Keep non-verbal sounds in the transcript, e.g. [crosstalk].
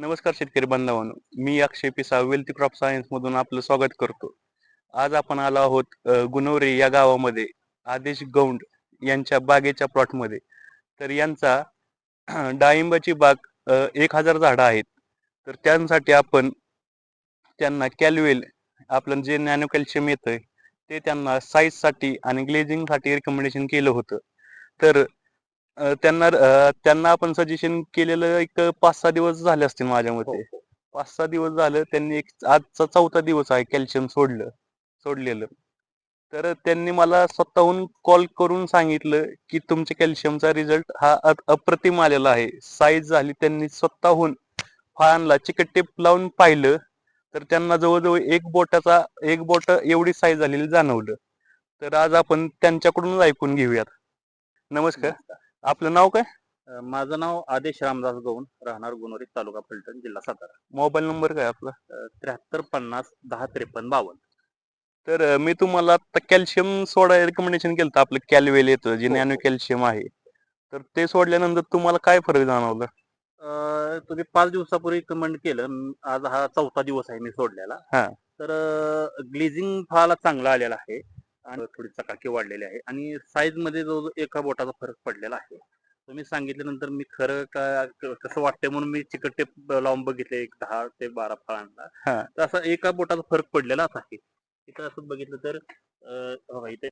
नमस्कार शेतकरी बांधवांनो. मी अक्षय पिसा वेल्थ क्रॉप सायन्स मधून आपलं स्वागत करतो. आज आपण आलो आहोत गुणवरे या गावामध्ये आदेश गौंड यांच्या बागेच्या प्लॉटमध्ये तर यांचा [clears throat] डाळिंबाची बाग एक हजार झाडं आहेत. तर त्यांसाठी आपण त्यांना कॅल्वेल आपलं जे नॅनो कॅल्शियम येतं ते त्यांना साईजसाठी आणि ग्लेझिंगसाठी रिकमेंडेशन केलं होतं. तर त्यांना त्यांना आपण सजेशन केलेलं एक पाच सहा दिवस झाले असतील माझ्या मते पाच सहा दिवस झालं त्यांनी एक आजचा चौथा दिवस आहे कॅल्शियम सोडलं सोडलेलं. तर त्यांनी मला स्वतःहून कॉल करून सांगितलं की तुमच्या कॅल्शियमचा रिझल्ट हा अप्रतिम आलेला आहे. साईज झाली त्यांनी स्वतःहून फळांना चिकट टेप लावून पाहिलं तर त्यांना जवळजवळ एक बोटाचा एक बोट एवढी साईज झालेली जाणवलं. तर आज आपण त्यांच्याकडूनच ऐकून घेऊयात. नमस्कार. आपलं नाव काय? अ, माझं नाव आदेश रामदास गौण राहणार गुणवरी तालुका फलटण जिल्हा सातारा. मोबाईल नंबर काय आपला? त्र्याहत्तर पन्नास दहा त्रेपन्न बावन्न. तर अं, मी तुम्हाला आता कॅल्शियम सोडा रिकमेंडेशन केलं आपलं कॅल्वेल येतं जे हो, हो. नॅनो कॅल्शियम आहे. तर ते सोडल्यानंतर तुम्हाला काय फरक जाणवला? अ, तुम्ही पाच दिवसापूर्वी कमेंट केलं म, आज हा चौथा दिवस आहे मी सोडलेला. हा. तर ग्लेझिंग फळाला चांगला आलेला आहे. आणि थोडी चकाकी वाढलेली आहे. आणि साईजमध्ये जो जो एका बोटाचा फरक पडलेला आहे. तुम्ही सांगितल्यानंतर मी खरं का क- कसं वाटतंय म्हणून मी चिकट टेप लावून बघितले एक दहा ते बारा फळांना. तर असा एका बोटाचा फरक पडलेलाच आहे. इथं असं बघितलं तर हो, इथे